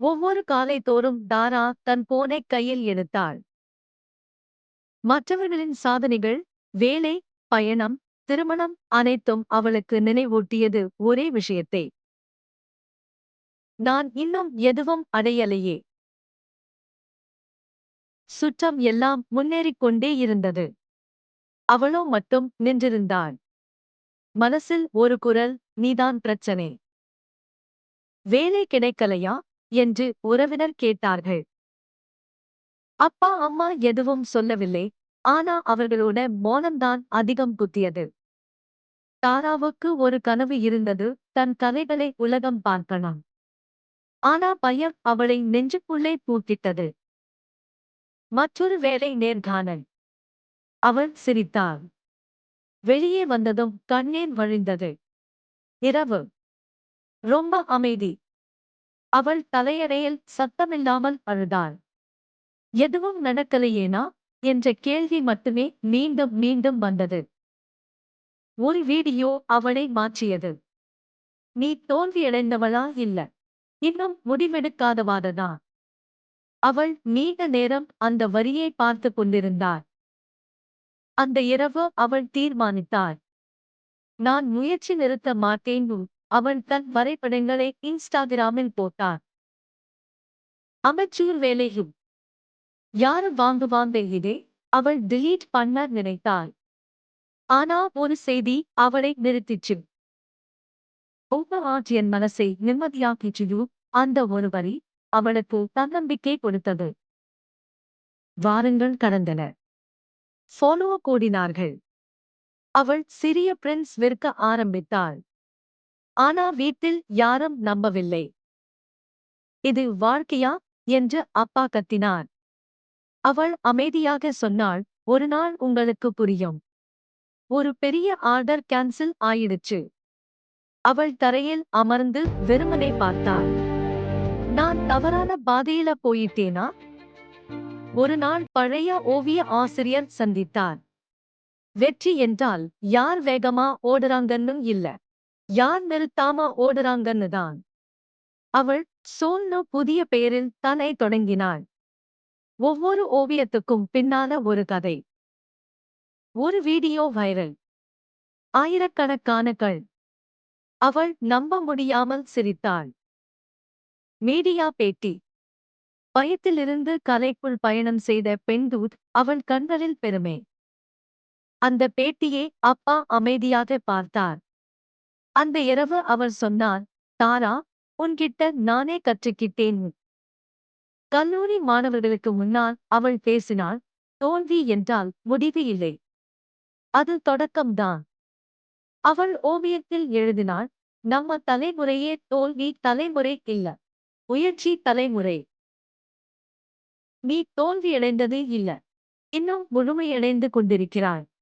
ஒவ்வொரு காலை தோறும் தாரா தன் போனை கையில் எடுத்தாள். மற்றவர்களின் சாதனைகள் வேலை பயணம் திருமணம் அனைத்தும் அவளுக்கு நினைவூட்டியது ஒரே விஷயத்தை. நான் இன்னும் எதுவும் அடையலையே. சுற்றம் எல்லாம் முன்னேறிக் கொண்டே இருந்தது. அவளோ மட்டும் நின்றிருந்தாள். மனசில் ஒரு குரல் நீதான் பிரச்சனை. வேலை கிடைக்கலையா? என்று உறவினர் கேட்டார்கள். அப்பா அம்மா எதுவும் சொல்லவில்லை. ஆனா அவர்களோட மோனம்தான் அதிகம் குத்தியது தாராவுக்கு ஒரு கனவு இருந்தது. தன் கலைகளை உலகம் பார்க்கணும் ஆனா பயம் அவளை நெஞ்சுக்குள்ளே பூட்டிட்டது மற்றொரு வேலை நேர்காணல். அவள் சிரித்தாள். வெளியே வந்ததும் கண்ணீர் வழிந்தது. இரவு. ரொம்ப அமைதி. அவள் தலையறையில் சத்தமில்லாமல் அழுதாள். எதுவும் நடக்கலையேனா? என்ற கேள்வி மட்டுமே மீண்டும் மீண்டும் வந்தது. ஒரு வீடியோ அவளை மாற்றியது. நீ தோல்வியடைந்தவளா இல்ல. இன்னும் முடிவெடுக்காதவாததா அவள் நீண்ட நேரம் அந்த வரியை பார்த்து கொண்டிருந்தாள். அந்த இரவு அவள் தீர்மானித்தாள். நான் முயற்சி நிறுத்த மாட்டேன் அவள் தன் வரைபடங்களை இன்ஸ்டாகிராமில் போட்டார் அமைச்சூர் வேலையும். யாரு வாங்குவாங்க இதே? அவள் டிலீட் பண்ண நினைத்தாள். ஆனா ஒரு செய்தி அவளை நிறுத்திச்சு என் மனசை நிம்மதியாக்கிச்சு அந்த ஒரு வரி அவளுக்கு தன்னம்பிக்கை கொடுத்தது. வாரங்கள் கடந்தன. ஃபாலோ கூடினார்கள் அவள் சிறிய பிரின்ஸ் விற்க ஆரம்பித்தாள். ஆனா வீட்டில் யாரும் நம்பவில்லை. இது வாழ்க்கையா? என்று அப்பா கத்தினார். அவள் அமைதியாக சொன்னாள் ஒரு நாள் உங்களுக்கு புரியும். ஒரு பெரிய ஆர்டர் கேன்சல் ஆயிடுச்சு. அவள் தரையில் அமர்ந்து வெறுமனை பார்த்தாள். நான் தவறான பாதையில போயிட்டேனா? ஒரு நாள் பழைய ஓவிய ஆசிரியர் சந்தித்தார். வெற்றி என்றால் யார் வேகமா ஓடுறாங்கன்னு இல்ல. யார் நிறுத்தாம ஓடுறாங்கன்னு தான் அவள் சோல்னு புதிய பெயரில் தன்னை தொடங்கினாள். ஒவ்வொரு ஓவியத்துக்கும் பின்னால ஒரு கதை. ஒரு வீடியோ வைரல். ஆயிரக்கணக்கான கள் அவள் நம்ப முடியாமல் சிரித்தாள். மீடியா பேட்டி. பயத்திலிருந்து கலைக்குள் பயணம் செய்த பெண்தூத் அவள் கண்களில் பெருமை. அந்த பேட்டியை அப்பா அமைதியாக பார்த்தார். அந்த இரவு அவர் சொன்னார் தாரா உன்கிட்ட நானே கற்றுக்கிட்டேன். கல்லூரி மாணவர்களுக்கு முன்னால் அவள் பேசினாள் தோல்வி என்றால் முடிவு இல்லை. அது தொடக்கம்தான். அவள் ஓவியத்தில் எழுதினாள் நம்ம தலைமுறையே தோல்வி தலைமுறை இல்ல முயற்சி தலைமுறை. நீ தோல்வியடைந்தது இல்ல இன்னும் முழுமையடைந்து கொண்டிருக்கிறாய்.